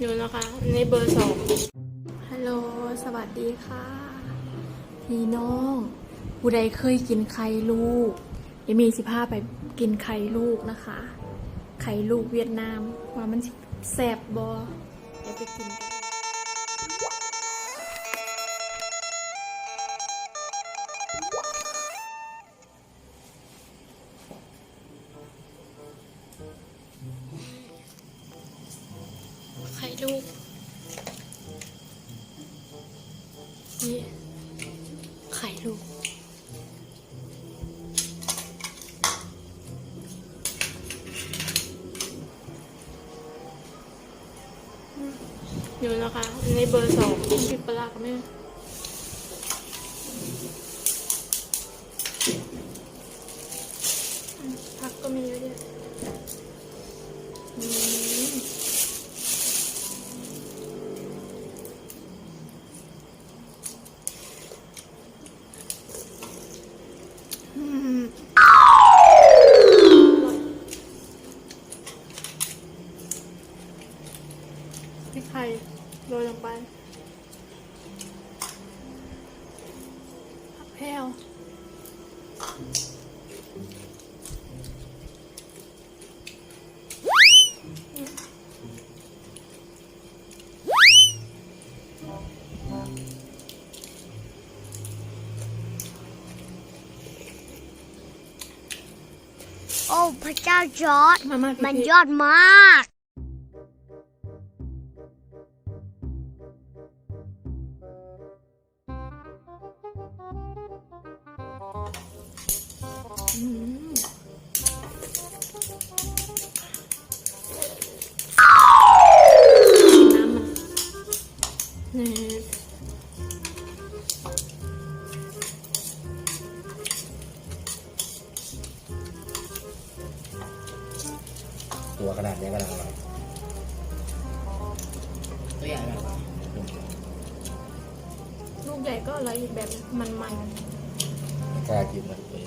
อยู่นะคะในเบอร์สองฮัลโหลสวัสดีค่ะ พี่น้องผู้ใดเคยกินไข่ลูกเดี๋ยวมีสิพาไปกินไข่ลูกนะคะ ไข่ลูกเวียดนามว่ามันสิแซ่บบอเดี๋ยวไปกินกัน ไข่ลูก อยู่นะคะในเบอร์สองปิดปลากับแม่ผักก็มีเยอะแยะ แพรว嗯โอ้ พระเจ้าจอร์ดมามามันพี่ยอดมาก ตัวขนาดนี้ก็ดังเราตัวใหญ่แบบลูกใหญ่ก็อร่อยอีกแบบมันมันไม่กล้ากินมันเลย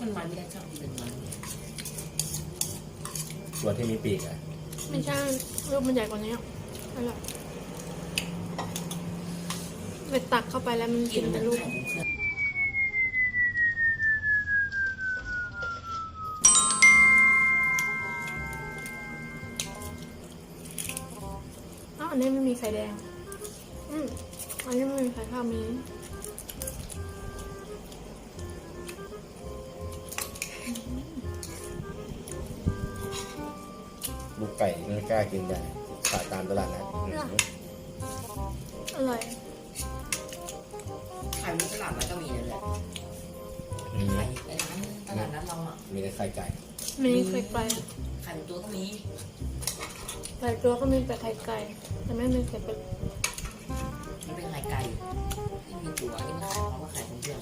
มันมันไม่ได้ชอบเป็นมัน ตัวที่มีปีกอะๆ ไม่ใช่ลูกมันใหญ่กว่านี้อร่อยไปตักเข้าไปแล้วมันกิกินนเป็แต่นลูลูกกเครื่อง อ้าวอันนี้ไม่มีไข่แดง อืมอันนี้ไม่มีไข่ข้าวมีลูกไก่ไม่กล้ากินได้ขายตามตลาดนะอืมอร่อยไข่มุกตลาดนัดก็มีนั่นแหละมีไข่ไอ้ร้านตลาดนัดเราอะมีแต่ไข่ไก่มีไข่ไก่ไข่เป็นตัวก็มี ไก่ตัวก็มีแต่ไข่ไก่แต่ไม่มีไข่เป็ดมันเป็นไข่ไก่ที่มีตัวที่มันขายเพราะว่าไข่ของเครื่อง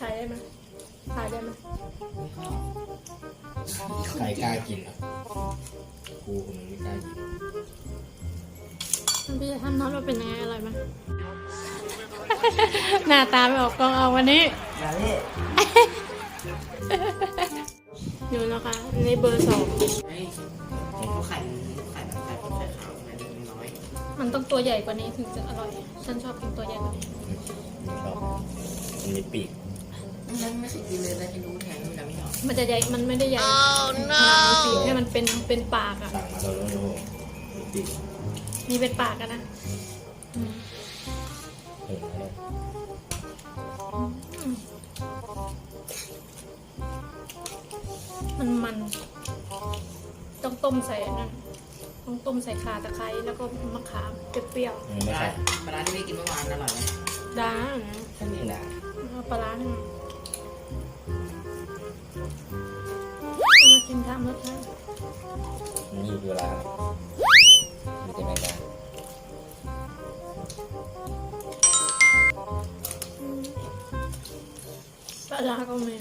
ขายได้ไหมขายได้ไหมไม่ค่อยใครกล้ากินอะกูคนนึงไม่กล้ากินพี่จะทำน้ำเราเป็นยังไงอร่อยไหม หน้าตาไม่ออกกล้องเอาวันนี้แล้วนี่อ ยู่นะคะในเบอร์สองไอ้เขาไข่ไข่แบบไข่ไข่ขาวไข่เป็นน้อยมันต้องตัวใหญ่กว่านี้ถึงจะอร่อย ฉันชอบกินตัวใหญ่กว่านี้ชอบมันมีปีกนั่นไม่เคยกินเลยแล้วจะรู้แทนมันจะไม่ชอบมันจะใหญ่มันไม่ได้ใหญ่ขนาดมันปีกให้มันเป็นเป็นปากอะสั่งมาโอ้โหมีปีกมีเป็นปากกันนะ ต้องต้มใส่อันนั่นต้องต้มใส่ข่าตะไคร้แล้วก็มะขามเปรี้ยวมันไม่ปลาใช่ปลาที่พี่กินเมื่อวานอร่อยไหมๆด้านะแค่นี้แหละเอาปลาร้าเนี่ยมากินทำรสชาติมันอยู่เวลามีแต่แมงดาปลาร้าก็มี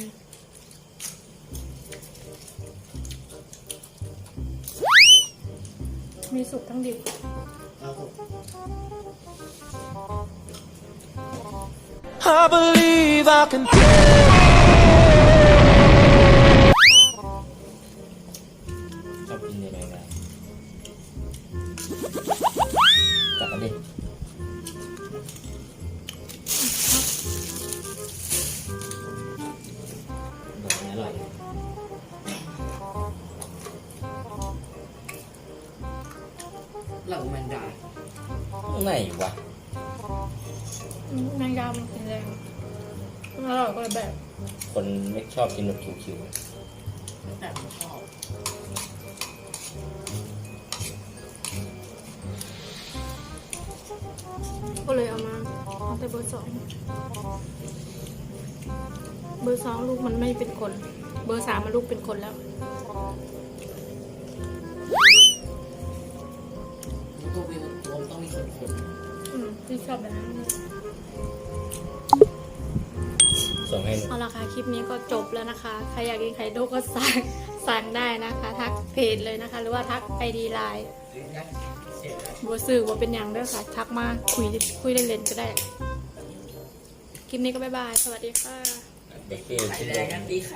มีสุกทั้งดิบเราถูก I believe I can take จับ เหล่าแมงดาไหนวะอืมแมงดามันกินแรงอร่อยกว่าแบบ คนไม่ชอบกินแบบคิวแต่ไม่ชอบก็เลยเอามาเอาแต่เบอร์สองเบอร์สองลูกมันไม่เป็นคน เบอร์สามมันลูกเป็นคนแล้ว ตัวเป็นตัวมันต้องมีคนคนอืมที่ชอบแบบนั้นๆส่งให้เอาละค่ะคลิปนี้ก็จบแล้วนะคะ ใครอยากกินไข่ลูกก็สั่งสั่งได้นะคะ ทักเพจเลยนะคะ หรือว่าทักไอดีไลน์บัวสื่อว่าเป็นอย่างเด้อค่ะ ทักมาคุยคุยเล่นๆก็ได้ คลิปนี้ก็บ๊ายบาย สวัสดีค่ะ เด็กเก้ไข่ที่แดโดงกันนตีไข่